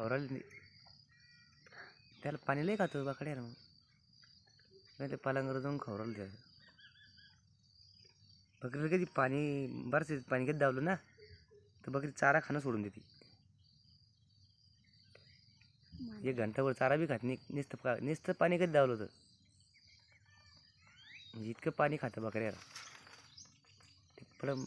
खवरायला त्याला पाणी लय खातो बाकडे ना मग. नाही ते पालांगर जाऊन खवरायला द्यायचं बकरीला कधी पाणी बरंच पाणी कधी दावलं ना तर बकरी चारा खाणं सोडून देते. एक घंटाभर चारा बी खात नाही. नुसतं पा नुसतं पाणी कधी दावलं होतं? म्हणजे इतकं पाणी खातं बकऱ्याला. ते पडम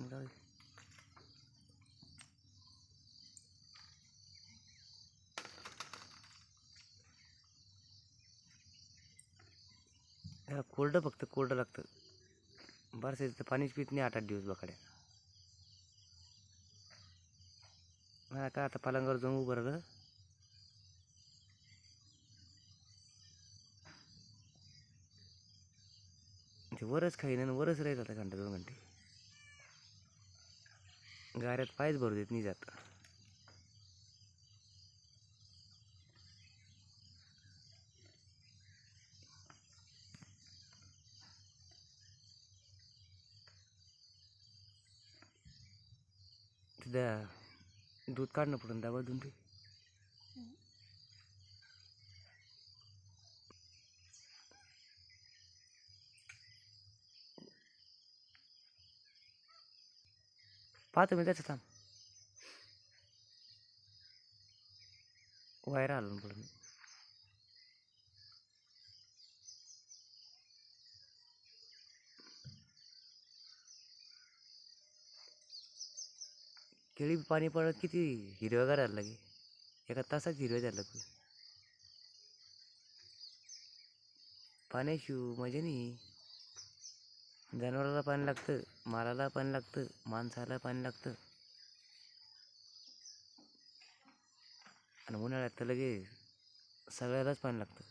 त्याला कोरडं फक्त कोरडं लागतं. बरं तर पाणीच पित नाही आठ आठ दिवस बकड्या. मला काय आता पलंगावर जाऊन उभं राहिलं? ते वरच खाईन आणि वरच राहील आता घंटा दोन घंटे. गाऱ्यात पायच भरू देत नाही जात. तिथं दूध काढणं पडून दाबा दून ते पाहतो मी त्याचं थांब वायर आलो पडून केळी पाणी पडत किती हिरव्यागार आलं लागे एका तासात हिरव्या झालं लागते पाण्याशिव मजा नाही. जनावराला पाणी लागतं मालाला पाणी लागतं माणसाला पाणी लागतं. आणि उन्हाळ्यात तर लगे सगळ्यालाच पाणी लागतं.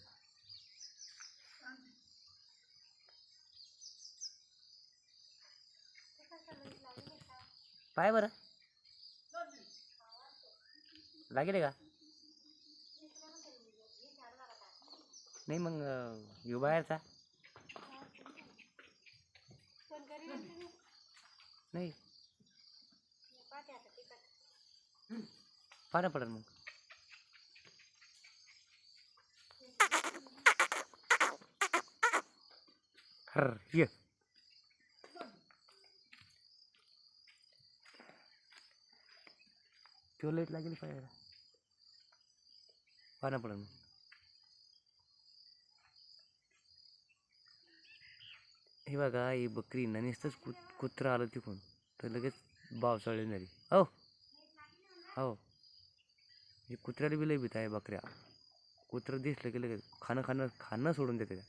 पाय बरं. लागेल का नाही मग येऊ बाहेरचा नाही पाना पडेल मग हर ये ट्यूबलाईट लागेल पाहिजे पाना पडेल हे बघा ही बकरी ना नुसतंच कुत कुत्रं आलं तिकून तर लगेच बावसाळी येणारी हो. हो. हे कुत्र्याला बी लय भीत आहे बकऱ्या. कुत्रं दिसलं की लगेच खाणं खाणं खाणं सोडून देते त्या.